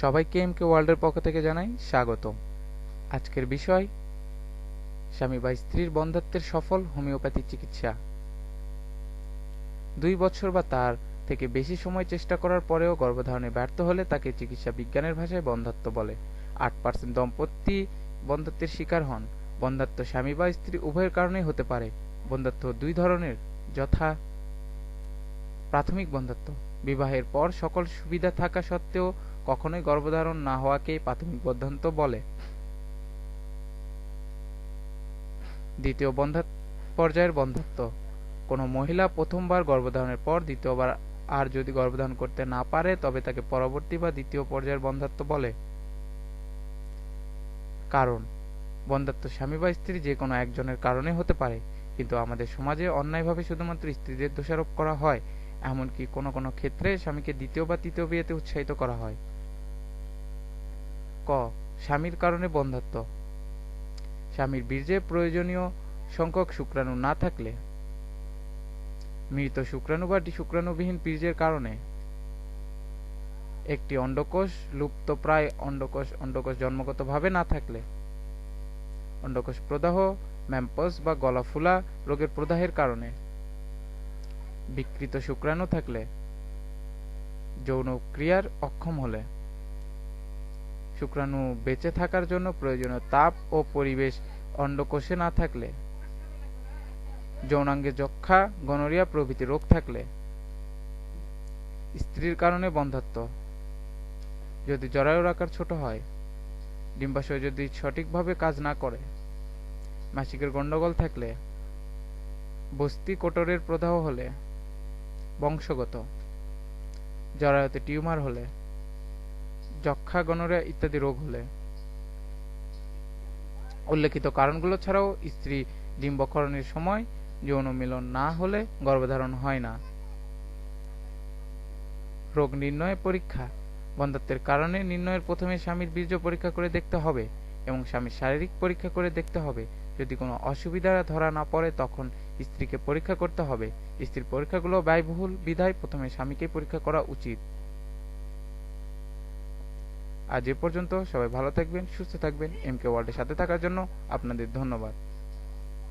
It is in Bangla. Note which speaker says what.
Speaker 1: সবাইকে এমকে ওয়ার্ল্ডের পক্ষ থেকে জানাই স্বাগতম। আজকের বিষয়, স্বামী বা স্ত্রীর বন্ধাত্বের সফল হোমিওপ্যাথি চিকিৎসা। দুই বছর বা তার থেকে বেশি সময় চেষ্টা করার পরেও গর্ভধারণে ব্যর্থ হলে তাকে চিকিৎসা বিজ্ঞানের ভাষায় বন্ধাত্ব বলে। আট পার্সেন্ট দম্পতি বন্ধাত্বের শিকার হন। বন্ধাত্ব স্বামী বা স্ত্রী উভয়ের কারণেই হতে পারে। বন্ধাত্ব দুই ধরনের, যথা প্রাথমিক বন্ধাত্ব বিবাহের পর সকল সুবিধা থাকা সত্ত্বেও কখনোই গর্ভধারণ না হওয়াকেই প্রাথমিক বন্ধাত্ব বলে। দ্বিতীয় বন্ধাত, পর্যায়ের বন্ধাত্ব কোনো মহিলা প্রথমবার গর্ভধারণের পর দ্বিতীয়বার আর যদি গর্ভধারণ করতে না পারে, তবে তাকে পরবর্তী বা দ্বিতীয় পর্যায়ের বন্ধাত্ব বলে। কারণ বন্ধাত্ব স্বামী বা স্ত্রী যে কোনো একজনের কারণে হতে পারে, কিন্তু আমাদের সমাজে অন্যায়ভাবে শুধুমাত্র স্ত্রীদের দোষারোপ করা হয়, এমনকি কোনো কোনো ক্ষেত্রে স্বামীকে দ্বিতীয় বা তৃতীয় বিয়েতে উৎসাহিত করা হয়। ক, স্বামীর কারণে বন্ধাত্ব স্বামীর বীর্যে প্রয়োজনীয় সংখ্যক শুক্রাণু না থাকলে। মৃত শুক্রাণু বা শুক্রাণুবিহীন বীর্যের কারণে। একটি অন্ডকোষ লুপ্তপ্রায় অন্ডকোষ অন্ডকোষ জন্মগতভাবে না থাকলে। অন্ডকোষ প্রদাহ, ম্যাম্পস বা গলা ফুলা রোগের প্রদাহের কারণে। বিকৃত শুক্রাণু থাকলে। যৌন ক্রিয়ার অক্ষম হলে। শুক্রাণু বেঁচে থাকার জন্য প্রয়োজনীয় তাপ ও পরিবেশ অন্ডকোষে না থাকলে। যৌনাঙ্গে যক্ষা, গনোরিয়া প্রভৃতি রোগ থাকলে। স্ত্রীর কারণে বন্ধাত্ব যদি জরায়ুর আকার ছোট হয়, ডিম্বাশয় যদি সঠিকভাবে কাজ না করে, মাসিকের গন্ডগোল থাকলে, বস্তি কোটরের প্রদাহ হলে, বংশগত। জরায়ুতে টিউমার হলে যক্ষা গনোরিয়া ইত্যাদি রোগ হলে। উল্লেখিত কারণগুলো ছাড়াও স্ত্রী ডিম্বকরণের সময় যৌন মিলন না হলে গর্ভধারণ হয় না। রোগ নির্ণয় পরীক্ষা। বন্ধাত্বের কারণে নির্ণয়ের প্রথমে স্বামীর বীর্য পরীক্ষা করে দেখতে হবে এবং স্বামীর শারীরিক পরীক্ষা করে দেখতে হবে। যদি কোনো অসুবিধা ধরা না পড়ে তখন স্ত্রীকে পরীক্ষা করতে হবে। স্ত্রীর পরীক্ষাগুলো ব্যয়বহুল বিধায় প্রথমে স্বামীকে পরীক্ষা করা উচিত। আজ এ পর্যন্ত সবাই ভালো থাকবেন, সুস্থ থাকবেন এম কে ওয়ার্ল্ডের সাথে থাকার জন্য আপনাদের ধন্যবাদ।